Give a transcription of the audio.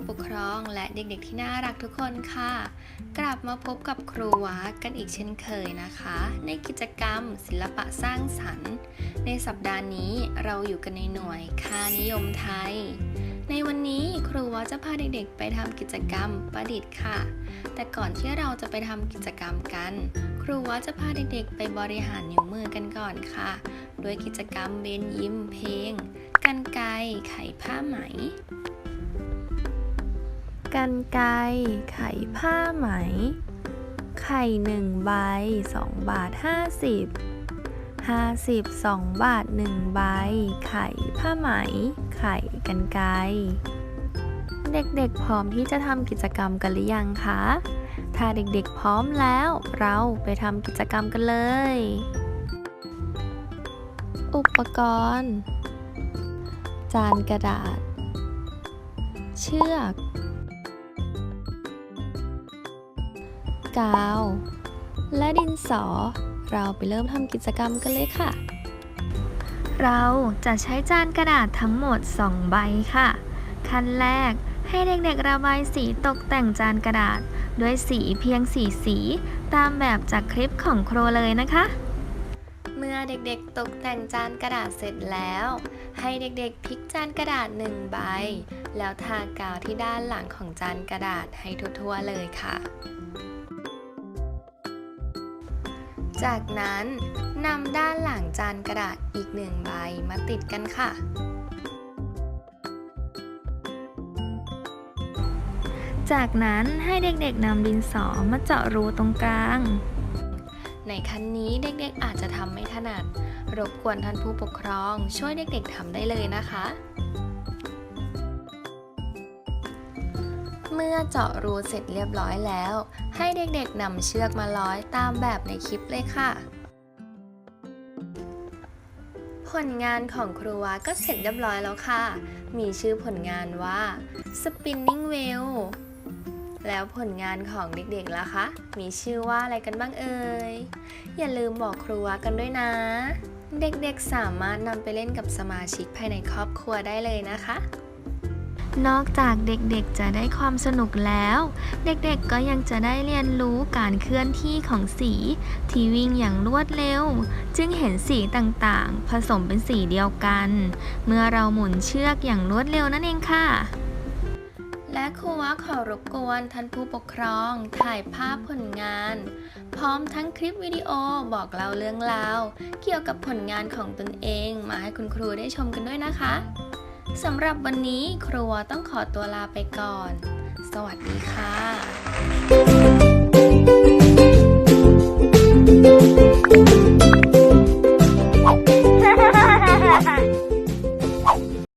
ผู้ปกครองและเด็กๆที่น่ารักทุกคนค่ะ กลับมาพบกับครูวากันอีกเช่นเคยนะคะ ในกิจกรรมศิลปะสร้างสรรค์ ในสัปดาห์นี้เราอยู่กันในหน่วยค่านิยมไทย ในวันนี้ครูวาจะพาเด็กๆ ไปทำกิจกรรมประดิษฐ์ค่ะ แต่ก่อนที่เราจะไปทำกิจกรรมกัน ครูวาจะพาเด็กๆ ไปบริหารนิ้วมือกันก่อนค่ะด้วยกิจกรรมเบนยิ้มเพลงกันไกไขผ้าไหม กันไกรไขผ้าไหม ไข่หนึ่งใบสองบาทห้าสิบห้าสิบสองบาทหนึ่งใบ ไข่ผ้าไหม ไข่กันไกรเด็กๆพร้อมที่จะทำกิจกรรมกันหรือยังคะ ถ้าเด็กๆพร้อมแล้ว เราไปทำกิจกรรมกันเลย อุปกรณ์ จานกระดาษ เชือก กาว และดินสอ เราไปเริ่มทำกิจกรรมกันเลยค่ะ เราจะใช้จานกระดาษทั้งหมด 2 ใบค่ะ ขั้นแรกให้เด็กๆระบายสีตกแต่งจานกระดาษ ด้วยสีเพียงสีสีตามแบบจากคลิปของโครเลยนะคะ เมื่อเด็กๆตกแต่งจานกระดาษเสร็จแล้ว ให้เด็กๆพลิกจานกระดาษหนึ่งใบ แล้วทากาวที่ด้านหลังของจานกระดาษให้ทั่วๆเลยค่ะ จากนั้นนำด้านหลังจานกระดาษอีกหนึ่งใบมาติดกันค่ะ จากนั้นให้เด็กๆนำดินสอมาเจาะรูตรงกลาง ในขั้นนี้เด็กๆอาจจะทำไม่ถนัด รบกวนท่านผู้ปกครองช่วยเด็กๆทำได้เลยนะคะ เมื่อเจาะรูเสร็จเรียบร้อยแล้ว ให้เด็กๆนำเชือกมาร้อยตามแบบในคลิปเลยค่ะ ผลงานของครูวาก็เสร็จเรียบร้อยแล้วค่ะ มีชื่อผลงานว่า spinning wheel แล้วผลงานของเด็กๆล่ะคะ มีชื่อว่าอะไรกันบ้างเอ่ย อย่าลืมบอกครูวากันด้วยนะ เด็กๆสามารถนำไปเล่นกับสมาชิกภายในครอบครัวได้เลยนะคะ นอกจากเด็กๆจะได้ความสนุกแล้ว เด็กๆก็ยังจะได้เรียนรู้การเคลื่อนที่ของสีที่วิ่งอย่างรวดเร็ว จึงเห็นสีต่างๆ ผสมเป็นสีเดียวกัน เมื่อเราหมุนเชือกอย่างรวดเร็วนั่นเองค่ะและครูว่าขอรบกวนท่านผู้ปกครองถ่ายภาพผลงาน พร้อมทั้งคลิปวิดีโอบอกเล่าเรื่องราว เกี่ยวกับผลงานของตนเองมาให้คุณครูได้ชมกันด้วยนะคะ สำหรับวันนี้ครัวต้องขอตัวลาไปก่อน สวัสดีค่ะ